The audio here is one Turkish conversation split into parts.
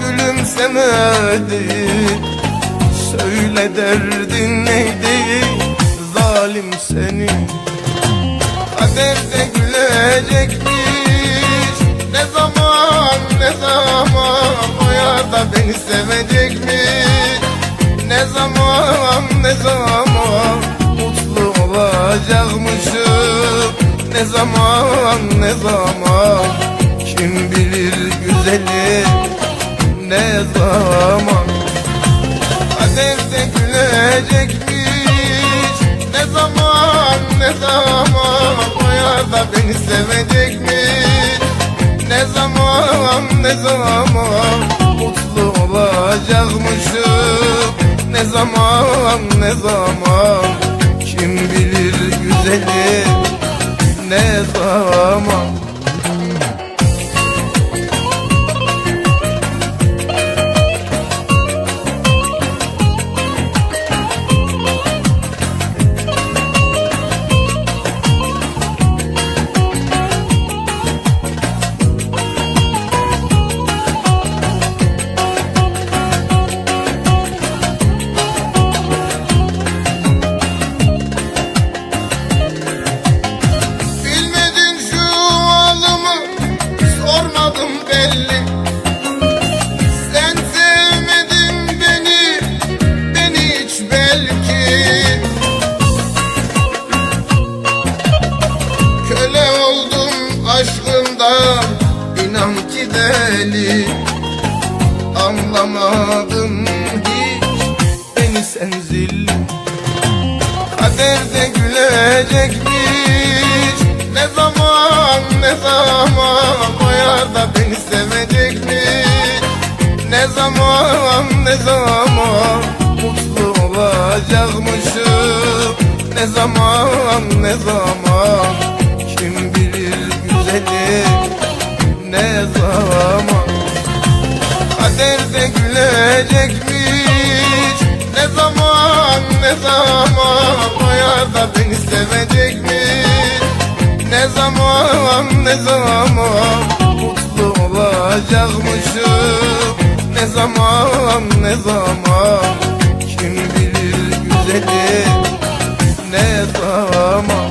gülümsemedi. Söyle derdin neydi? Zalim seni Kaderde gülecekmiş. Ne zaman ne zaman yarda beni sevecekmiş. Ne zaman ne zaman Mutlu olacakmışım. Ne zaman ne zaman zaman O yarda beni sevecekmiş Ne zaman ne zaman Mutlu olacakmışım? Ne zaman ne zaman? Kim bilir güzeli Ne zaman aşkından inan ki deli. Anlamadın hiç beni sen zilli Kaderde gülecekmiş Ne zaman ne zaman O yarda beni sevecekmiş. Ne zaman ne zaman beni sevecekmiş Ne zaman ne zaman Mutlu olacakmışım? Ne zaman ne zaman? Kim bilir güzeli Ne zaman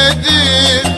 bekledim